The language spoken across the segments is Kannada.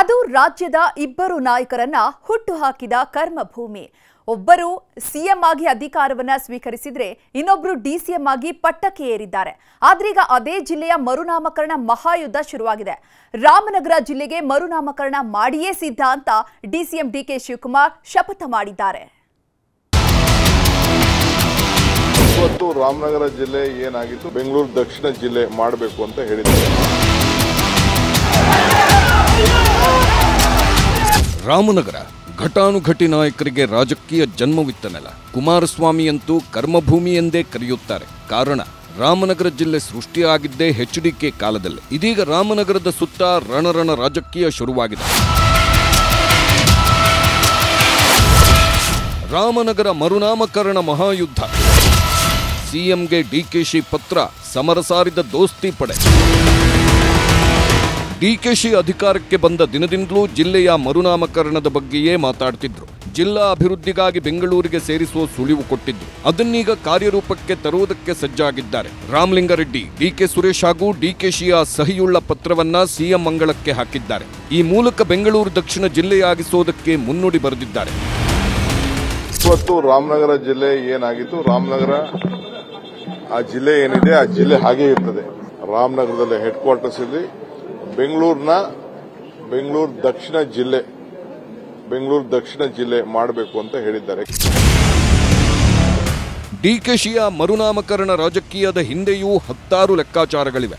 ಅದು ರಾಜ್ಯದ ಇಬ್ಬರು ನಾಯಕರನ್ನ ಹುಟ್ಟುಹಾಕಿದ ಕರ್ಮಭೂಮಿ. ಒಬ್ಬರು ಸಿಎಂ ಆಗಿ ಅಧಿಕಾರವನ್ನ ಸ್ವೀಕರಿಸಿದ್ರೆ ಇನ್ನೊಬ್ರು ಡಿಸಿಎಂ ಆಗಿ ಪಟ್ಟಕ್ಕೆ ಏರಿದ್ದಾರೆ. ಆದ್ರೀಗ ಅದೇ ಜಿಲ್ಲೆಯ ಮರುನಾಮಕರಣ ಮಹಾಯುದ್ಧ ಶುರುವಾಗಿದೆ. ರಾಮನಗರ ಜಿಲ್ಲೆಗೆ ಮರುನಾಮಕರಣ ಮಾಡಿಯೇ ಸಿದ್ಧ ಅಂತ ಡಿಸಿಎಂ ಡಿಕೆ ಶಿವಕುಮಾರ್ ಶಪಥ ಮಾಡಿದ್ದಾರೆ. ಇವತ್ತು ರಾಮನಗರ ಜಿಲ್ಲೆ ಏನಾಗಿತ್ತು? ಬೆಂಗಳೂರು ದಕ್ಷಿಣ ಜಿಲ್ಲೆ ಮಾಡಬೇಕು ಅಂತ ಹೇಳಿದ್ದಾರೆ. ರಾಮನಗರ ಘಟಾನುಘಟಿ ನಾಯಕರಿಗೆ ರಾಜಕೀಯ ಜನ್ಮವಿತ್ತ ನೆಲ. ಕುಮಾರಸ್ವಾಮಿ ಅಂತೂ ಕರ್ಮಭೂಮಿ ಎಂದೇ ಕರೆಯುತ್ತಾರೆ. ಕಾರಣ, ರಾಮನಗರ ಜಿಲ್ಲೆ ಸೃಷ್ಟಿಯಾಗಿದ್ದೇ ಎಚ್ಡಿಕೆ ಕಾಲದಲ್ಲಿ. ಇದೀಗ ರಾಮನಗರದ ಸುತ್ತ ರಣರಣ ರಾಜಕೀಯ ಶುರುವಾಗಿದೆ. ರಾಮನಗರ ಮರುನಾಮಕರಣ ಮಹಾಯುದ್ಧ. ಸಿಎಂಗೆ ಡಿಕೆಶಿ ಪತ್ರ ಸಮರಸಾರಿದ ದೋಸ್ತಿ ಪಡೆ. ಡಿಕೆಶಿ ಅಧಿಕಾರಕ್ಕೆ ಬಂದ ದಿನದಿಂದಲೂ ಜಿಲ್ಲೆಯ ಮರುನಾಮಕರಣದ ಬಗ್ಗೆಯೇ ಮಾತಾಡ್ತಿದ್ರು. ಜಿಲ್ಲಾ ಅಭಿವೃದ್ಧಿಗಾಗಿ ಬೆಂಗಳೂರಿಗೆ ಸೇರಿಸುವ ಸುಳಿವು ಕೊಟ್ಟಿದ್ದು ಅದನ್ನೀಗ ಕಾರ್ಯರೂಪಕ್ಕೆ ತರುವುದಕ್ಕೆ ಸಜ್ಜಾಗಿದ್ದಾರೆ. ರಾಮಲಿಂಗಾರೆಡ್ಡಿ, ಡಿಕೆ ಸುರೇಶ್ ಹಾಗೂ ಡಿಕೆಶಿಯ ಸಹಿಯುಳ್ಳ ಪತ್ರವನ್ನ ಸಿಎಂ ಮಂಗಳಕ್ಕೆ ಹಾಕಿದ್ದಾರೆ. ಈ ಮೂಲಕ ಬೆಂಗಳೂರು ದಕ್ಷಿಣ ಜಿಲ್ಲೆಯಾಗಿಸೋದಕ್ಕೆ ಮುನ್ನುಡಿ ಬರೆದಿದ್ದಾರೆ. ಇವತ್ತು ರಾಮನಗರ ಜಿಲ್ಲೆ ಏನಾಗಿತ್ತು? ರಾಮನಗರ, ಆ ಜಿಲ್ಲೆ ಏನಿದೆ? ಆ ಜಿಲ್ಲೆ ಹಾಗೆ ಇರ್ತದೆ. ರಾಮನಗರದಲ್ಲಿ ಹೆಡ್ ಕ್ವಾರ್ಟರ್ಸ್ ಇಲ್ಲಿ. ಬೆಂಗಳೂರಿನ ಬೆಂಗಳೂರು ದಕ್ಷಿಣ ಜಿಲ್ಲೆ, ಬೆಂಗಳೂರು ದಕ್ಷಿಣ ಜಿಲ್ಲೆ ಮಾಡಬೇಕು ಅಂತ ಹೇಳಿದ್ದಾರೆ. ಡಿಕೆಶಿಯ ಮರುನಾಮಕರಣ ರಾಜಕೀಯದ ಹಿಂದೆಯೂ ಹತ್ತಾರು ಲೆಕ್ಕಾಚಾರಗಳಿವೆ.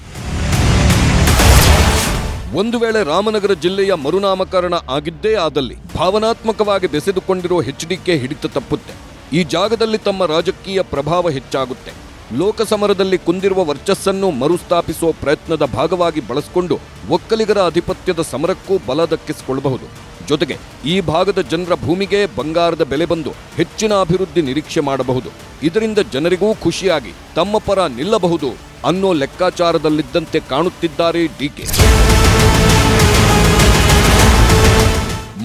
ಒಂದು ವೇಳೆ ರಾಮನಗರ ಜಿಲ್ಲೆಯ ಮರುನಾಮಕರಣ ಆಗಿದ್ದೇ ಆದಲ್ಲಿ ಭಾವನಾತ್ಮಕವಾಗಿ ಬೆಸೆದುಕೊಂಡಿರೋ ಹೆಚ್ಡಿಕೆ ಹಿಡಿತ ತಪ್ಪುತ್ತೆ. ಈ ಜಾಗದಲ್ಲಿ ತಮ್ಮ ರಾಜಕೀಯ ಪ್ರಭಾವ ಹೆಚ್ಚಾಗುತ್ತೆ. ಲೋಕಸಮರದಲ್ಲಿ ಕುಂದಿರುವ ವರ್ಚಸ್ಸನ್ನು ಮರುಸ್ಥಾಪಿಸುವ ಪ್ರಯತ್ನದ ಭಾಗವಾಗಿ ಬಳಸಿಕೊಂಡು ಒಕ್ಕಲಿಗರ ಆಧಿಪತ್ಯದ ಸಮರಕ್ಕೂ ಬಲ ದಕ್ಕಿಸಿಕೊಳ್ಳಬಹುದು. ಜೊತೆಗೆ ಈ ಭಾಗದ ಜನರ ಭೂಮಿಗೆ ಬಂಗಾರದ ಬೆಲೆ ಬಂದು ಹೆಚ್ಚಿನ ಅಭಿವೃದ್ಧಿ ನಿರೀಕ್ಷೆ ಮಾಡಬಹುದು. ಇದರಿಂದ ಜನರಿಗೂ ಖುಷಿಯಾಗಿ ತಮ್ಮ ಪರ ನಿಲ್ಲಬಹುದು ಅನ್ನೋ ಲೆಕ್ಕಾಚಾರದಲ್ಲಿದ್ದಂತೆ ಕಾಣುತ್ತಿದ್ದಾರೆ ಡಿಕೆ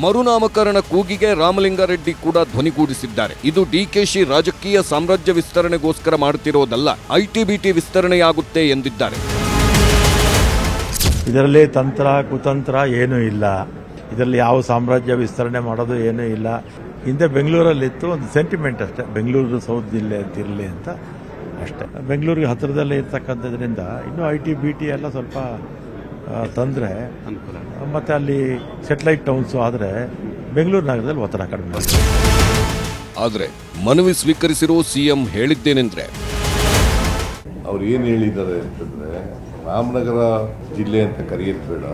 ಮರುನಾಮಕರಣ ಕೂಗಿಗೆ ರಾಮಲಿಂಗಾರೆಡ್ಡಿ ಕೂಡ ಧ್ವನಿಗೂಡಿಸಿದ್ದಾರೆ ಇದು ಡಿಕೆಶಿ ರಾಜಕೀಯ ಸಾಮ್ರಾಜ್ಯ ವಿಸ್ತರಣೆಗೋಸ್ಕರ ಮಾಡುತ್ತಿರೋದಲ್ಲ ಐಟಿಬಿಟಿ ವಿಸ್ತರಣೆಯಾಗುತ್ತೆ ಎಂದಿದ್ದಾರೆ. ಇದರಲ್ಲಿ ತಂತ್ರ, ಕುತಂತ್ರ ಏನೂ ಇಲ್ಲ. ಇದರಲ್ಲಿ ಯಾವ ಸಾಮ್ರಾಜ್ಯ ವಿಸ್ತರಣೆ ಮಾಡೋದು ಏನೂ ಇಲ್ಲ. ಹಿಂದೆ ಬೆಂಗಳೂರಲ್ಲಿತ್ತು, ಒಂದು ಸೆಂಟಿಮೆಂಟ್ ಅಷ್ಟೇ. ಬೆಂಗಳೂರು ಸೌತ್ ಜಿಲ್ಲೆ ಅಂತ ಇರಲಿ ಅಂತ ಅಷ್ಟೇ. ಬೆಂಗಳೂರಿಗೆ ಹತ್ತಿರದಲ್ಲೇ ಇರ್ತಕ್ಕಂಥದ್ರಿಂದ ಇನ್ನೂ ಐ ಟಿ ಬಿ ಟಿ ಎಲ್ಲ ಸ್ವಲ್ಪ ತಂದರೆ ಅನುಕೂಲ ಮತ್ತು ಅಲ್ಲಿ ಸೆಟಲೈಟ್ ಟೌನ್ಸು ಆದರೆ ಬೆಂಗಳೂರು ನಗರದಲ್ಲಿ ಒತ್ತಡ ಕಡಿಮೆ. ಆದರೆ ಮನವಿ ಸ್ವೀಕರಿಸಿರೋ ಸಿಎಂ ಹೇಳಿದ್ದೇನೆಂದ್ರೆ ಅವ್ರು ಏನು ಹೇಳಿದ್ದಾರೆ ಅಂತಂದ್ರೆ ರಾಮನಗರ ಜಿಲ್ಲೆ ಅಂತ ಕರೆಯೋದು ಬೇಡ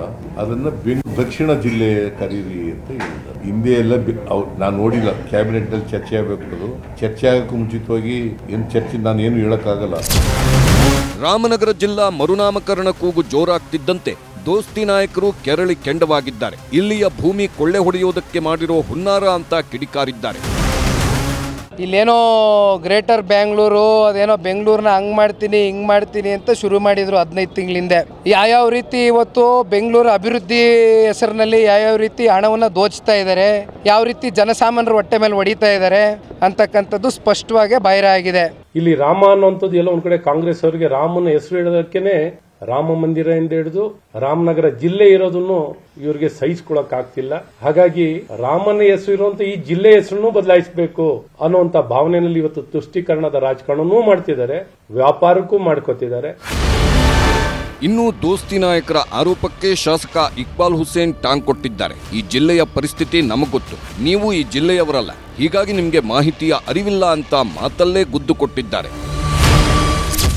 ಅದನ್ನ ಬೆಂಗ್ ದಕ್ಷಿಣ ಜಿಲ್ಲೆ ಕರೀರಿ ಅಂತ ಹೇಳಿದ್ದಾರೆ ಹಿಂದೆ ಎಲ್ಲ ಅವ್ರು ನಾನು ನೋಡಿಲ್ಲ ಕ್ಯಾಬಿನೆಟ್ನಲ್ಲಿ ಚರ್ಚೆ ಆಗಬೇಕು ಅದು. ಚರ್ಚೆ ಆಗೋಕ್ಕೂ ಮುಂಚಿತವಾಗಿ ಏನು ಚರ್ಚೆ ನಾನು ಏನು ಹೇಳಕ್ಕಾಗಲ್ಲ. ರಾಮನಗರ ಜಿಲ್ಲಾ ಮರುನಾಮಕರಣ ಕೂಗು ಜೋರಾಗ್ತಿದ್ದಂತೆ ದೋಸ್ತಿ ನಾಯಕರು ಕೆರಳಿ ಕೆಂಡವಾಗಿದ್ದಾರೆ. ಇಲ್ಲಿಯ ಭೂಮಿ ಕೊಳ್ಳೆ ಹೊಡೆಯುವುದಕ್ಕೆ ಮಾಡಿರೋ ಹುನ್ನಾರ ಅಂತ ಕಿಡಿಕಾರಿದ್ದಾರೆ. ಇಲ್ಲೇನೋ ಗ್ರೇಟರ್ ಬ್ಯಾಂಗ್ಳೂರು, ಅದೇನೋ ಬೆಂಗಳೂರನ್ನ ಹಂಗೆ ಮಾಡ್ತೀನಿ, ಹಿಂಗೆ ಮಾಡ್ತೀನಿ ಅಂತ ಶುರು ಮಾಡಿದರು ಹದಿನೈದು ತಿಂಗಳಿಂದೆ. ಯಾವ್ಯಾವ ರೀತಿ ಇವತ್ತು ಬೆಂಗಳೂರು ಅಭಿವೃದ್ಧಿ ಹೆಸರಿನಲ್ಲಿ ಯಾವ್ಯಾವ ರೀತಿ ಹಣವನ್ನು ದೋಚ್ತಾ ಇದ್ದಾರೆ ಯಾವ ರೀತಿ ಜನಸಾಮಾನ್ಯರ ಹೊಟ್ಟೆ ಮೇಲೆ ಹೊಡಿತಾ ಇದ್ದಾರೆ ಅಂತಕ್ಕಂಥದ್ದು ಸ್ಪಷ್ಟವಾಗಿ ಬಹಿರ ಆಗಿದೆ. ಇಲ್ಲಿ ರಾಮ ಅನ್ನುವಂಥದ್ದು ಎಲ್ಲ ಒಂದ್ ಕಡೆ ಕಾಂಗ್ರೆಸ್ ಅವರಿಗೆ ರಾಮನ ಹೆಸರು ಇಡೋದಕ್ಕೇನೆ ರಾಮ ಮಂದಿರದಿಂದ ಹಿಡಿದು ರಾಮನಗರ ಜಿಲ್ಲೆ ಇರೋದನ್ನು ಇವರಿಗೆ ಸಹಿಸಿಕೊಳ್ಳಕ್ ಆಗ್ತಿಲ್ಲ ಹಾಗಾಗಿ ರಾಮನ ಹೆಸರು ಇರುವಂತ ಈ ಜಿಲ್ಲೆ ಹೆಸರನ್ನು ಬದಲಾಯಿಸಬೇಕು ಅನ್ನುವಂತ ಭಾವನೆಯಲ್ಲಿ ಇವತ್ತು ತುಷ್ಟೀಕರಣದ ರಾಜಕಾರಣನೂ ಮಾಡ್ತಿದ್ದಾರೆ, ವ್ಯಾಪಾರಕ್ಕೂ ಮಾಡ್ಕೋತಿದ್ದಾರೆ. ಇನ್ನು ದೋಸ್ತಿ ನಾಯಕರ ಆರೋಪಕ್ಕೆ ಶಾಸಕ ಇಕ್ಬಾಲ್ ಹುಸೇನ್ ಟಾಂಗ್ ಕೊಟ್ಟಿದ್ದಾರೆ. ಈ ಜಿಲ್ಲೆಯ ಪರಿಸ್ಥಿತಿ ನಮಗೊತ್ತು ನೀವು ಈ ಜಿಲ್ಲೆಯವರಲ್ಲ. ಹೀಗಾಗಿ ನಿಮಗೆ ಮಾಹಿತಿಯ ಅರಿವಿಲ್ಲ ಅಂತ ಮಾತಲ್ಲೇ ಗುದ್ದು ಕೊಟ್ಟಿದ್ದಾರೆ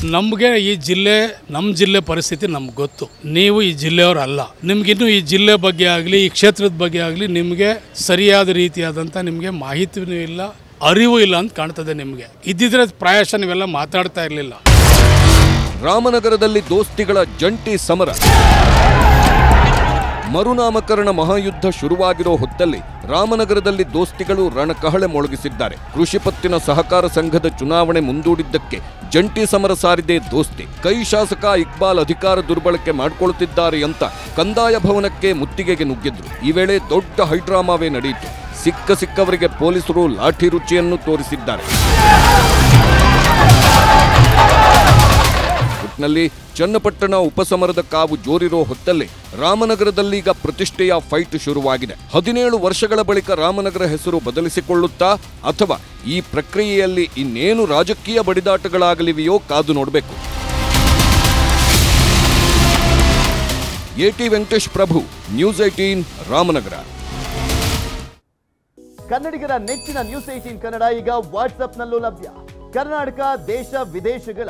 ನಮಗೆ ಈ ಜಿಲ್ಲೆ ನಮ್ಮ ಜಿಲ್ಲೆ ಪರಿಸ್ಥಿತಿ ನಮ್ಗೆ ಗೊತ್ತು. ನೀವು ಈ ಜಿಲ್ಲೆಯವರಲ್ಲ. ನಿಮ್ಗಿನ್ನೂ ಈ ಜಿಲ್ಲೆ ಬಗ್ಗೆ ಆಗಲಿ, ಈ ಕ್ಷೇತ್ರದ ಬಗ್ಗೆ ಆಗಲಿ ನಿಮಗೆ ಸರಿಯಾದ ರೀತಿಯಾದಂಥ ನಿಮಗೆ ಮಾಹಿತಿನೂ ಇಲ್ಲ, ಅರಿವು ಇಲ್ಲ ಅಂತ ಕಾಣ್ತದೆ ನಿಮಗೆ. ಇದ್ದಿದ್ರೆ ಪ್ರಾಯಶಃ ನೀವೆಲ್ಲ ಮಾತಾಡ್ತಾ ಇರಲಿಲ್ಲ. ರಾಮನಗರದಲ್ಲಿ ದೋಸ್ತಿಗಳ ಜಂಟಿ ಸಮರ. ಮರುನಾಮಕರಣ ಮಹಾಯುದ್ಧ ಶುರುವಾಗಿರೋ ಹೊತ್ತಲ್ಲಿ ರಾಮನಗರದಲ್ಲಿ ದೋಸ್ತಿಗಳು ರಣಕಹಳೆ ಮೊಳಗಿಸಿದ್ದಾರೆ. ಕೃಷಿ ಪತ್ತಿನ ಸಹಕಾರ ಸಂಘದ ಚುನಾವಣೆ ಮುಂದೂಡಿದ್ದಕ್ಕೆ ಜಂಟಿ ಸಮರ ಸಾರಿದೆ ದೋಸ್ತಿ. ಕೈ ಶಾಸಕ ಇಕ್ಬಾಲ್ ಅಧಿಕಾರ ದುರ್ಬಳಕೆ ಮಾಡಿಕೊಳ್ಳುತ್ತಿದ್ದಾರೆ ಅಂತ ಕಂದಾಯ ಭವನಕ್ಕೆ ಮುತ್ತಿಗೆಗೆ ನುಗ್ಗಿದ್ರು. ಈ ವೇಳೆ ದೊಡ್ಡ ಹೈಡ್ರಾಮಾವೇ ನಡೆಯಿತು. ಸಿಕ್ಕ ಸಿಕ್ಕವರಿಗೆ ಪೊಲೀಸರು ಲಾಠಿ ರುಚಿಯನ್ನು ತೋರಿಸಿದ್ದಾರೆ. ಒಟ್ನಲ್ಲಿ ಚನ್ನಪಟ್ಟಣ ಉಪಸಮರದ ಕಾವು ಜೋರಿರೋ ಹೊತ್ತಲ್ಲಿ ರಾಮನಗರದಲ್ಲೀಗ ಪ್ರತಿಷ್ಠೆಯ ಫೈಟ್ ಶುರುವಾಗಿದೆ. ಹದಿನೇಳು ವರ್ಷಗಳ ಬಳಿಕ ರಾಮನಗರ ಹೆಸರು ಬದಲಿಸಿಕೊಳ್ಳುತ್ತಾ ಅಥವಾ ಈ ಪ್ರಕ್ರಿಯೆಯಲ್ಲಿ ಇನ್ನೇನು ರಾಜಕೀಯ ಬಡಿದಾಟಗಳಾಗಲಿವೆಯೋ ಕಾದು ನೋಡಬೇಕು. AT Venkatesh Prabhu news eighteen Ramanagara. ಕನ್ನಡಿಗರ ನೆಚ್ಚಿನ ನ್ಯೂಸ್ ಏಟೀನ್ ಕನ್ನಡ ಈಗ ವಾಟ್ಸ್ಆಪ್ನಲ್ಲೂ ಲಭ್ಯ. ಕರ್ನಾಟಕ, ದೇಶ, ವಿದೇಶಗಳ